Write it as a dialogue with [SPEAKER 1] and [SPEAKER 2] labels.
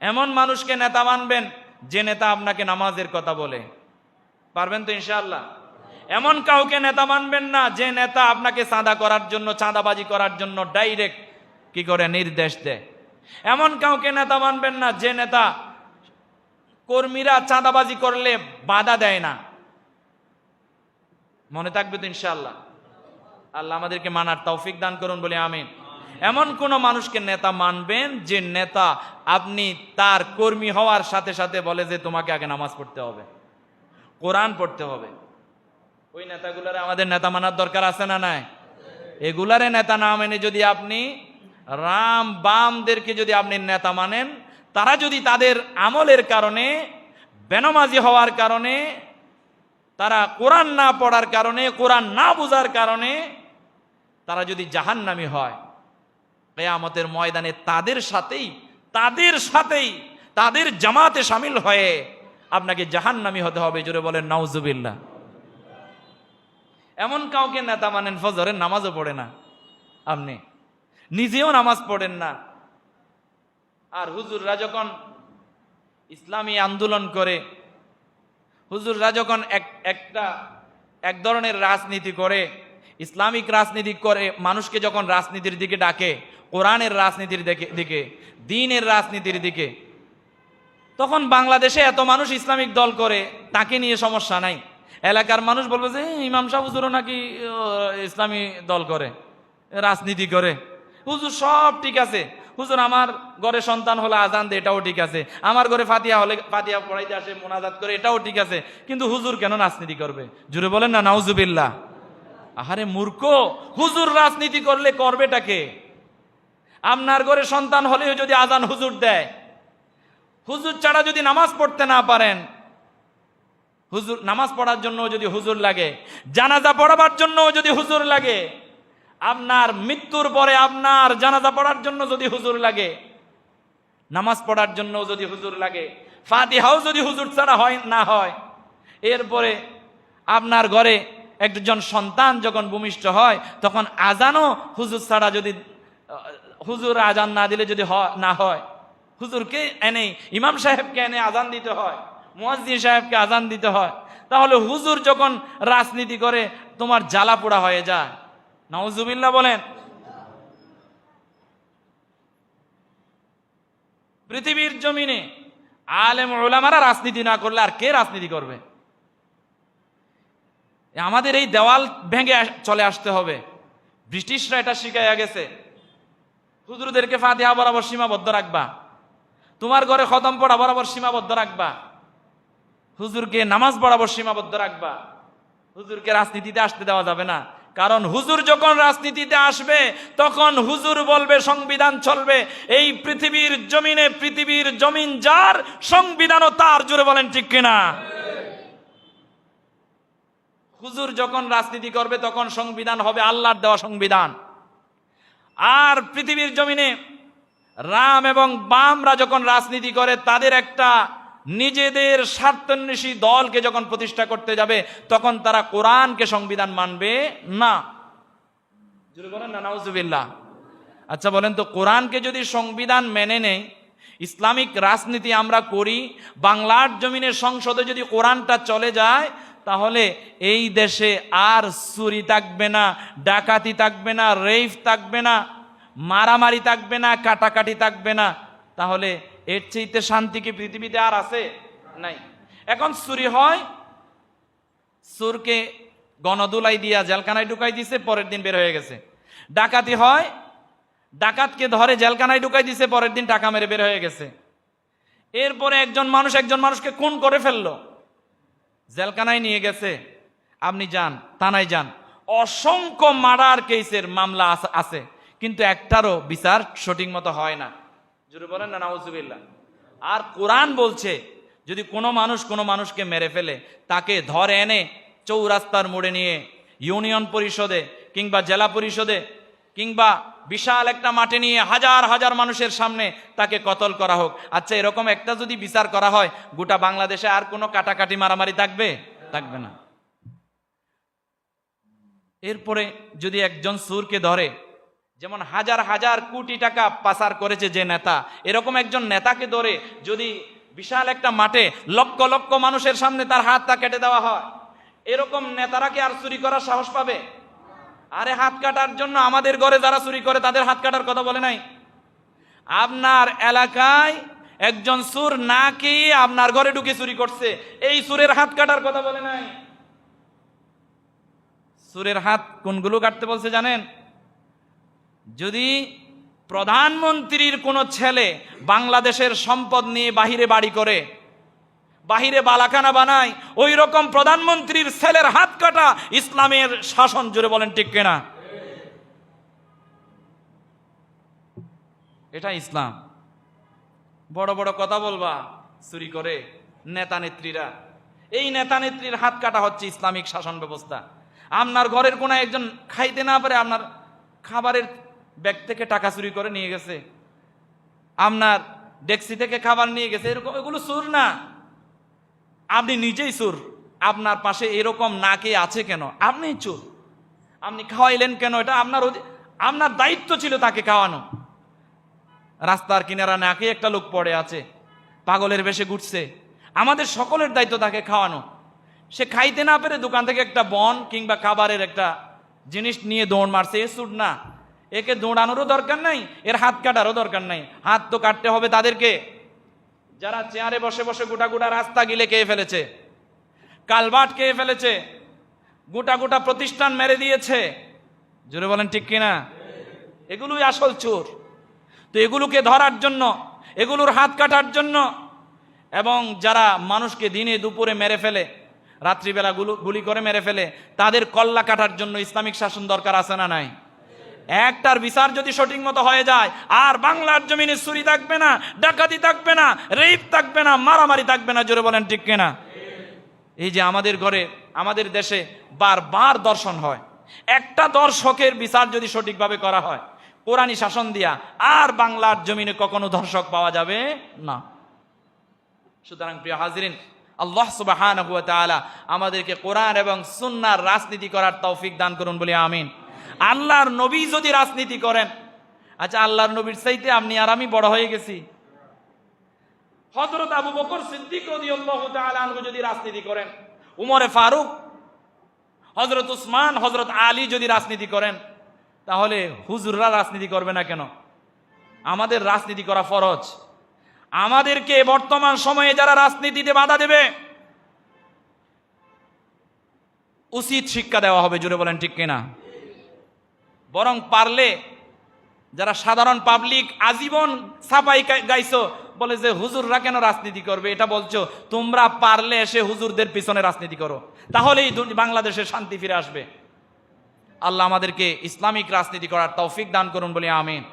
[SPEAKER 1] এমন মানুষকে নেতা মানবেন যে নেতা আপনাকে নামাজের কথা বলে। পারবেন তো ইনশাআল্লাহ? এমন কাউকে নেতা মানবেন না যে নেতা আপনাকে চাঁদা করার জন্য, চাঁদাবাজি করার জন্য ডাইরেক্ট কি করে নির্দেশ দেয়? এমন কাউকে নেতা মানবেন না যে নেতা কর্মীরা চাঁদাবাজি করলে বাধা দেয় না। মনে থাকবে তো ইনশাল্লাহ আল্লাহ আমাদেরকে মানার তৌফিক দান করুন বলে আমিন। এমন কোন মানুষকে নেতা মানবেন যে নেতা আপনি তার কর্মী হওয়ার সাথে সাথে বলে যে তোমাকে আগে নামাজ পড়তে হবে, কোরআন পড়তে হবে। ওই নেতাগুলারে আমাদের নেতা মানার দরকার আছে না নাই? এগুলারে নেতা না মেনে যদি আপনি রাম বামদেরকে যদি আপনি নেতা মানেন, তারা যদি তাদের আমলের কারণে, বেনমাজি হওয়ার কারণে, তারা কোরআন না পড়ার কারণে, কোরআন না বোঝার কারণে, তারা যদি জাহান্নামি হয় কেয়ামতের ময়দানে তাদের সাথেই তাদের সাথেই, তাদের জামাতে সামিল হয়ে আপনাকে জাহান্নামি হতে হবে, জোরে বলেন, নাউজুবিল্লাহ। এমন কাউকে নেতা মানেন, ফজরের নামাজও পড়ে না আপনি। নিজেও নামাজ পড়েন না। আর হুজুররা যখন ইসলামী আন্দোলন করে, হুজুররা যখন এক, একটা, এক ধরনের রাজনীতি করে, ইসলামিক রাজনীতি করে, মানুষকে যখন রাজনীতির দিকে ডাকে কোরআনের রাজনীতির দিকে- দিনের রাজনীতির দিকে। তখন বাংলাদেশে এত মানুষ ইসলামিক দল করে, তাকে নিয়ে সমস্যা নাই। এলাকার মানুষ বলবে যে, "এই ইমাম সাহেব, হুজুরও নাকি ইসলামী দল করে, রাজনীতি করে। হুজুর সব ঠিক আছে। হুজুর, আমার ঘরে সন্তান হলে আজান দে, এটাও ঠিক আছে। আমার ঘরে ফাতিয়া হলে ফাতিয়া পড়াইতে আসে, মোনাজাত করে, এটাও ঠিক আছে। কিন্তু হুজুর কেন রাজনীতি করবে? জুড়ে বলেন না, নাউজুবিল্লাহ। আহারে, মূর্খ! হুজুর রাজনীতি করলে করবেটাকে আপনার ঘরে সন্তান হলেও যদি আজান হুজুর দেয়, হুজুর ছাড়া যদি নামাজ পড়তে না পারেন, হুজুর, নামাজ পড়ার জন্য যদি হুজুর লাগে, জানাজা পড়াবার জন্য যদি হুজুর লাগে, আপনার মৃত্যুর পরে আপনার জানাজা পড়ার জন্য যদি হুজুর লাগে, নামাজ পড়ার জন্য যদি হুজুর লাগে, ফাতিহাও যদি হুজুর ছাড়া হয়, না হয়, এরপরে আপনার ঘরে একজন সন্তান যখন ভূমিষ্ঠ হয়, তখন আজানও হুজুর ছাড়া যদি হুজুর আজান না দিলে যদি না হয়, হুজুরকে এনে, ইমাম সাহেবকে এনে আজান দিতে হয়, মুয়াজ্জিন সাহেবকে আজান দিতে হয়, তাহলে হুজুর যখন রাজনীতি করে, তোমার জ্বালা পোড়া হয়ে যায়। নওজুবিল্লাহ বলেন। পৃথিবীর জমিনে আলেম ওলামারা রাজনীতি না করলে আর কে রাজনীতি করবে? আমাদের এই দেওয়াল ভেঙে চলে আসতে হবে। ব্রিটিশরা এটা শিখাইয়া গেছে। হুজুরদেরকে ফাতিহা বরাবর সীমাবদ্ধ রাখবা। তোমার ঘরে খতম পড়া বরাবর সীমাবদ্ধ রাখবা। হুজুরকে নামাজ বরাবর সীমাবদ্ধ রাখবা। হুজুরকে রাজনীতিতে আসতে দেওয়া যাবে না। কারণ হুজুর যখন রাজনীতিতে আসবে, তখন হুজুর বলবে, সংবিধান চলবে। এই পৃথিবীর জমিনে পৃথিবীর জমিন যার, সংবিধানও তার জুড়ে বলেন ঠিক কিনা? হুজুর যখন রাজনীতি করবে, তখন সংবিধান হবে আল্লাহর দেওয়া সংবিধান। আর পৃথিবীর জমিনে রাম এবং বামরা যখন রাজনীতি করে, তাদের একটা নিজেদের স্বার্থান্বেষী দলকে যখন প্রতিষ্ঠা করতে যাবে, তখন তারা কোরআনকে সংবিধান মানবে না। বলেন না আচ্ছা বলেন তো, কোরআনকে যদি সংবিধান মেনে নেই, ইসলামিক রাজনীতি আমরা করি, বাংলার জমিনের সংসদে যদি কোরআনটা চলে যায় তাহলে এই দেশে আর চুরি থাকবে না, ডাকাতি থাকবে না রেফ থাকবে না, মারামারি থাকবে না, কাটাকাটি থাকবে না। তাহলে এর চাইতে শান্তি কি পৃথিবীতে আর আছে? নাই। এখন চুরি হয় সুরকে গণদুলাই দিয়া জেলখানায় ঢুকাই দিছে, পরের দিন বের হয়ে গেছে। ডাকাতি হয়, ডাকাতকে ধরে জেলখানায় ঢুকাই দিছে, পরের দিন টাকা মেরে বের হয়ে গেছে। এরপরে একজন মানুষ একজন মানুষকে খুন করে ফেলল। জেলখানায় নিয়ে গেছে। আপনি যান, থানায় যান। অসংখ্য মার্ডার কেসের মামলা আছে। কিন্তু একটারও বিচার সঠিক মতো হয় না। জুড়ে বলেন না, নাউজুবিল্লাহ। আর কোরআন বলছে, যদি কোনো মানুষ কোনো মানুষকে মেরে ফেলে, তাকে ধরে এনে চৌরাস্তার মোড়ে নিয়ে ইউনিয়ন পরিষদে কিংবা জেলা পরিষদে কিংবা বিশাল একটা মাঠে নিয়ে হাজার হাজার মানুষের সামনে তাকে কতল করা হোক। আচ্ছা এরকম একটা যদি বিচার করা হয়, গোটা বাংলাদেশে আর কোনো কাটাকাটি মারামারি থাকবে? থাকবে না। এরপরে যদি একজন সুরকে ধরে, যেমন হাজার হাজার কোটি টাকা পাচার করেছে যে নেতা, এরকম একজন নেতাকে ধরে যদি বিশাল একটা মাঠে লক্ষ লক্ষ মানুষের সামনে তার হাতটা কেটে দেওয়া হয়, এরকম নেতারা কি আর চুরি করার সাহস পাবে? আরে হাত কাটার জন্য আমাদের ঘরে যারা চুরি করে, তাদের হাত কাটার কথা বলে নাই? আপনার এলাকায় একজন সুর না খেয়ে আপনার ঘরে ঢুকে চুরি করছে, এই সুরের হাত কাটার কথা বলে নাই? সুরের হাত কোনগুলো কাটতে বলছে জানেন? যদি প্রধানমন্ত্রীর কোনো ছেলে বাংলাদেশের সম্পদ নিয়ে বাহিরে বাড়ি করে বাহিরে বালাখানা বানায়, ওই রকম প্রধানমন্ত্রীর ছেলের হাত কাটা ইসলামের শাসন জুড়ে বলেন ঠিক কেনা? এটা ইসলাম। বড় বড় কথা বলবা, চুরি করে নেতা নেত্রীরা। এই নেতা নেত্রীর হাত কাটা হচ্ছে ইসলামিক শাসন ব্যবস্থা। আপনার ঘরের কোনো একজন খাইতে না পারে, আপনার খাবারের ব্যাগ থেকে টাকা চুরি করে নিয়ে গেছে। আপনার ডেক্সি থেকে খাবার নিয়ে গেছে, এরকম এগুলো সুর না। আপনি নিজেই সুর আপনার পাশে এরকম না কে আছে কেন? আপনি চোর। আপনি খাওয়াইলেন কেন? এটা আপনার আপনার দায়িত্ব ছিল তাকে খাওয়ানো। রাস্তার কিনারা নাকে একটা লোক পড়ে আছে। পাগলের বেশে ঘুরছে। আমাদের সকলের দায়িত্ব তাকে খাওয়ানো। সে খাইতে না পেরে দোকান থেকে একটা বন কিংবা খাবারের একটা জিনিস নিয়ে দৌড় মারছে। এ সুট না। একে দৌড়ানোরও দরকার নাই, এর হাত কাটারও দরকার নাই। হাত তো কাটতে হবে তাদেরকে। যারা চেয়ারে বসে বসে গোটা গোটা রাস্তা গিলে খেয়ে ফেলেছে কালবাট খেয়ে ফেলেছে, গোটা গোটা প্রতিষ্ঠান মেরে দিয়েছে, জোরে বলেন ঠিক কিনা? এগুলোই আসল চোর। তো এগুলোকে ধরার জন্য, এগুলোর হাত কাটার জন্য এবং যারা মানুষকে দিনে দুপুরে মেরে ফেলে, রাত্রিবেলা গুলো করে মেরে ফেলে, তাদের কল্লা কাটার জন্য ইসলামিক শাসন দরকার আছে না নাই? একটার বিচার যদি সঠিক মতো হয়ে যায়, আর বাংলার জমিনে চুরি থাকবে না, ডাকাতি থাকবে না, রেপ থাকবে না, মারামারি থাকবে না, জোরে বলেন ঠিক কিনা? এই যে আমাদের ঘরে, আমাদের দেশে বারবার দর্শন হয়। একটা দর্শকের বিচার যদি সঠিকভাবে করা হয় কোরআনী শাসন দিয়া, আর বাংলার জমিনে কখনো দর্শক পাওয়া যাবে না। সুতরাং প্রিয় হাজরিন, আল্লাহ তাআলা আমাদেরকে কোরআন এবং সুন্নার রাজনীতি করার তৌফিক দান করুন বলে আমিন। আল্লাহর নবী যদি রাজনীতি করেন আচ্ছা আল্লাহর নবীর চাইতে আপনি আর আমি বড় হয়ে গেছি। হজরত আবু বকর সিদ্দিক যদি রাজনীতি করেন, উমরে ফারুক হজরত উসমান হজরত আলী যদি রাজনীতি করেন, তাহলে হুজুররা রাজনীতি করবে না কেন? আমাদের রাজনীতি করা ফরজ। আমাদেরকে বর্তমান সময়ে যারা রাজনীতিতে বাধা দেবে, উচিত শিক্ষা দেওয়া হবে জুড়ে বলেন ঠিক কিনা? বরং পারলে যারা সাধারণ পাবলিক আজীবন গাই- গাইছো, বলে যে, হুজুররা কেন রাজনীতি করবে? এটা বলছো, তোমরা পারলে এসে হুজুরদের পিছনে রাজনীতি করো। তাহলেই বাংলাদেশে শান্তি ফিরে আসবে। আল্লাহ আমাদেরকে ইসলামিক রাজনীতি করার তৌফিক দান করুন বলে, আমিন।